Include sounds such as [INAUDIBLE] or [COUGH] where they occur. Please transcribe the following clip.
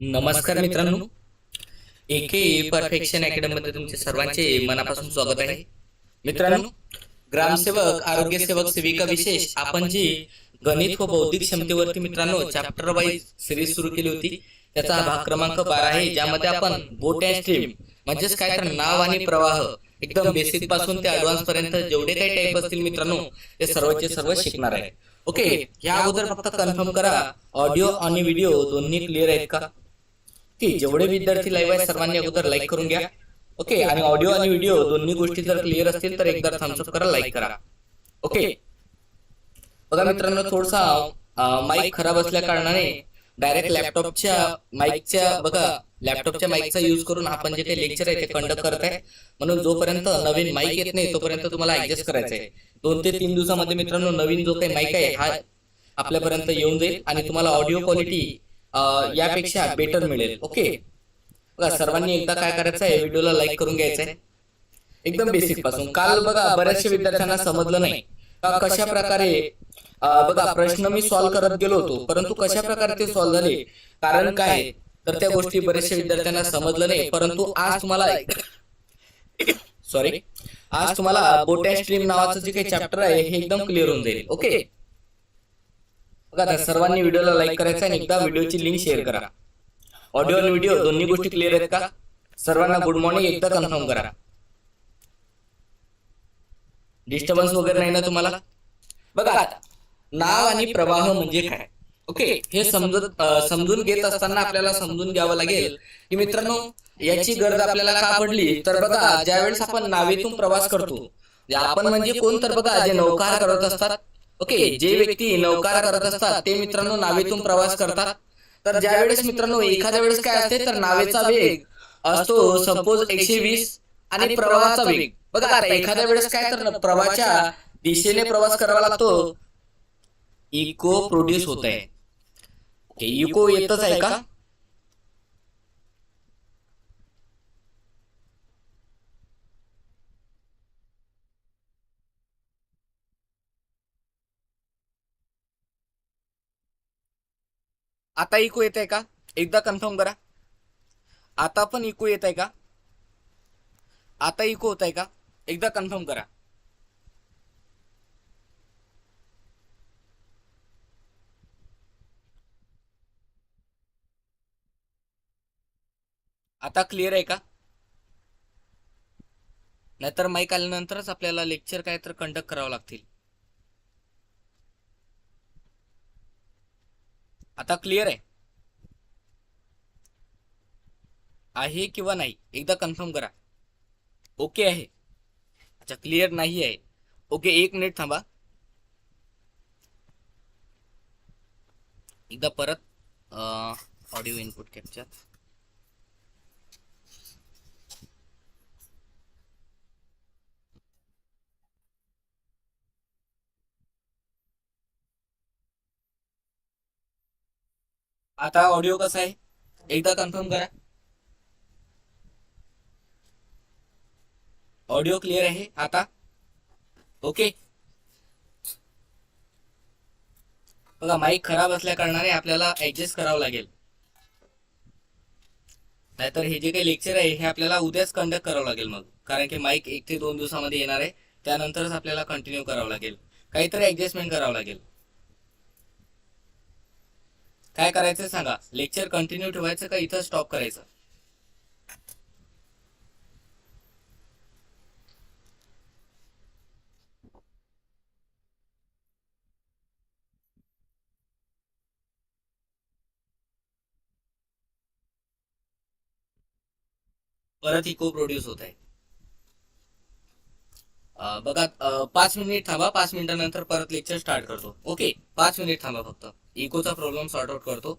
नमस्कार मित्रांनो. एके परफेक्शन अकॅडमी मध्ये तुमचे सर्वांचे मनापासून स्वागत आहे. मित्रांनो ग्रामसेवक आरोग्य सेवक सेविका विशेष आपण जी गणित व बौद्धिक क्षमतेवरती मित्रांनो चॅप्टर वाईज सिरीज सुरू केली होती त्याचा भाग क्रमांक बारा आहे ज्यामध्ये आपण बोट अँड स्ट्रीम म्हणजेच काय तर नाव आणि प्रवाह एकदम बेसिकपासून ते ऍडव्हान्स पर्यंत जेवढे काही टाईप असतील मित्रांनो ते सर्वचे सर्व शिकणार आहे. ओके या अगोदर फक्त कन्फर्म करा ऑडिओ आणि व्हिडिओ दोन्ही क्लिअर आहेत का? की जेवढे विद्यार्थी लाईव्ह आहेत सर्वांनी अगोदर लाईक करून घ्या. ओके आणि ऑडिओ आणि व्हिडिओ दोन्ही गोष्टी जर क्लिअर असतील तर एकदा थम्सअप करा लाईक करा. ओके. बघा मित्रांनो थोडसा माईक खराब असल्या कारणाने डायरेक्ट लॅपटॉपच्या माईकच्या बघा लॅपटॉपच्या माईकचा यूज करून आपण जे काही लेक्चर आहे ते कंडक्ट करत आहे. म्हणून जोपर्यंत नवीन माईक येत नाही तोपर्यंत तुम्हाला ऍडजस्ट करायचं आहे दोन ते तीन दिवसामध्ये मित्रांनो नवीन जो काही माईक आहे हा आपल्यापर्यंत येऊन जाईल आणि तुम्हाला ऑडिओ क्वालिटी यापेक्षा बेटर मिळेल. ओके बघा सर्वांनी एकदा काय करायचं आहे व्हिडिओला लाईक करून घ्यायचं आहे एकदम बेसिकपासून. काल बघा बऱ्याचशा विद्यार्थ्यांना समजलं नाही. का कशा प्रकारे बघा प्रश्न मी सॉल्व्ह करत गेलो होतो परंतु कशा प्रकारे ते सॉल्व्ह झाले? कारण काय तर त्या गोष्टी बऱ्याचशा विद्यार्थ्यांना समजलं नाही परंतु आज तुम्हाला सॉरी [COUGHS] आज तुम्हाला बोटॅन स्ट्रीम नावाचं जे काही चॅप्टर आहे हे एकदम क्लिअर होऊन जाईल. ओके बघा आता सर्वांनी व्हिडिओला लाईक करायचं आणि एकदा व्हिडिओची लिंक शेअर करा. ऑडिओ आणि व्हिडिओ दोन्ही गोष्टी क्लिअर आहेत का? सर्वांना गुड मॉर्निंग एकदा कन्फर्म करा. डिस्टर्बन्स वगैरे नाही ना तुम्हाला? बघा आता नाव आणि प्रवाह म्हणजे काय? ओके हे समजत समजून घेत असताना आपल्याला समजून घ्यावं लागेल की मित्रांनो याची गरज आपल्याला का पडली? तर बघा ज्यावेळेस आपण नावेतून प्रवास करतो आपण म्हणजे कोण? तर बघा जे नौकार करत असतात. ओके जे व्यक्ती नौकार करत असतात ते मित्रांनो नावेतून प्रवास करतात. तर ज्या वेळेस मित्रांनो एखाद्या वेळेस काय असते तर नावेचा वेग असतो सपोज एकशे वीस आणि प्रवाहाचा वेग. बघा आता एखाद्या वेळेस काय तर प्रवाहाच्या दिशेने प्रवास करावा लागतो. इको प्रोड्यूस होत आहे इको येतच आहे का? आता इको येत आहे का? एकदा कन्फर्म करा. आता पण इको येत आहे का? आता इको होत आहे का? एकदा कन्फर्म करा. आता क्लिअर आहे का? नाहीतर माईक आल्यानंतरच आपल्याला लेक्चर काय तर कंडक्ट करावं लागतील. आता क्लिअर आहे. आहे किंवा नाही एकदा कन्फर्म करा. ओके आहे. अच्छा क्लिअर नाही आहे. ओके एक मिनिट थांबा. एकदा परत ऑडिओ इनपुट कॅप्चर आता ऑडिओ कसा आहे? एकदा कन्फर्म करा. ऑडिओ क्लिअर आहे? आता? ओके बघा माईक खराब असल्या कारणाने आपल्याला ऍडजस्ट करावं लागेल. नाहीतर हे जे काही लेक्चर आहे हे आपल्याला उद्याच कंडक्ट करावं लागेल मग. कारण की माईक एक ते दोन दिवसामध्ये येणार आहे. त्यानंतरच आपल्याला कंटिन्यू करावं लागेल. काहीतरी ऍडजस्टमेंट करावं लागेल. काय करायचं सांगा? लेक्चर कंटिन्यू ठेवायचं का इथं स्टॉप करायचं? परत इको प्रोड्यूस होत आहे. बघा पाच मिनिट थांबा पाच मिनिटानंतर परत लेक्चर स्टार्ट करतो. ओके पाच मिनिट थांबा फक्त. इकोचा प्रॉब्लेम सॉर्ट आउट करतो.